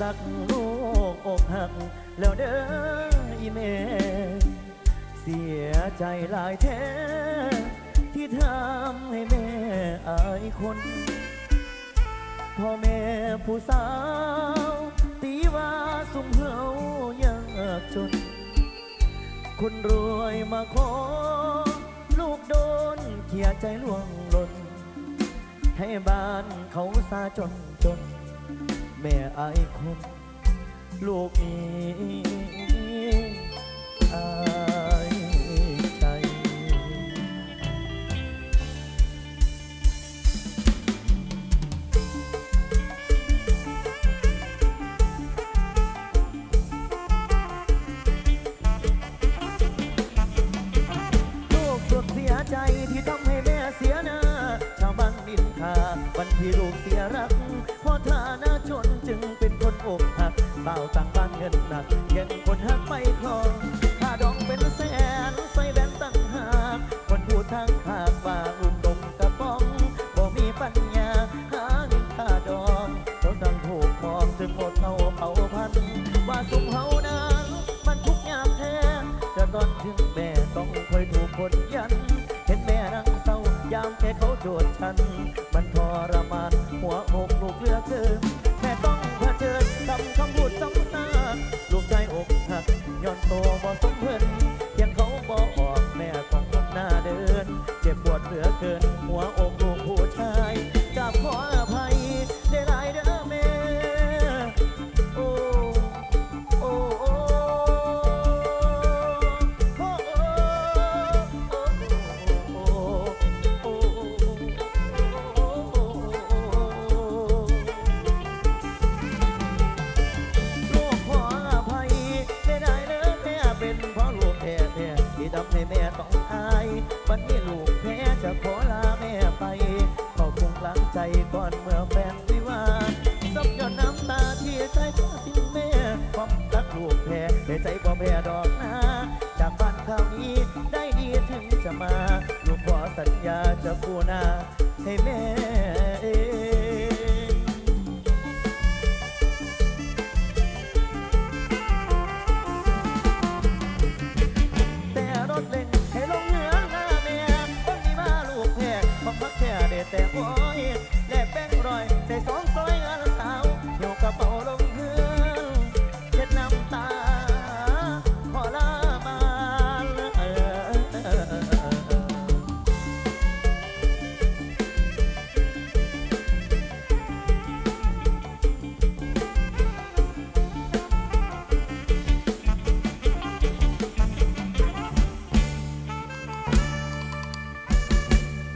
สักลูกอกหัก แล้วเด้ออีแม่เสียใจหลายแท้ ที่ทำให้แม่อายคนพ่อแม่ผู้สาว ตีว่าสุมเฮายากจน คนรวยมาขอ ลูกโดนเขียใจล่วงหล่น ให้บ้านเขาซาจนจน แม่อายคน ลูกอีอายใจ ลูกสุดเสียใจ ที่ลูกเสียรักเพราะฐานะชนจึงเป็นคนอกหักเบาต่างบ้านเงินหนักเงินคนหักไม่คลองค่าดองเป็นแสนใส่แบนตั้งหากคนพูดทางภาคว่าอุ้มดมกระป๋องบ่มีปัญญาหาเงินค่าดองเขาตั้งถูกคองถึงหมดเท่าเผาพัน ว่าสุมเฮานั้นมันทุกยากแท้จะตอนถึงแม่ต้องคอยถูกคนยัน เห็นแม่นั่งเศร้ายามแค่เขาโจดฉัน กย้อนโตบ่ส ใจพาทิ้งแม่ความรักลูกแพ้แต่ใจบ่แพ้ดอกนะจากบ้านคราวนี้ได้ดีถึงจะมา ลูกขอสัญญาจะกูนาให้แม่เองแต่รถเล่น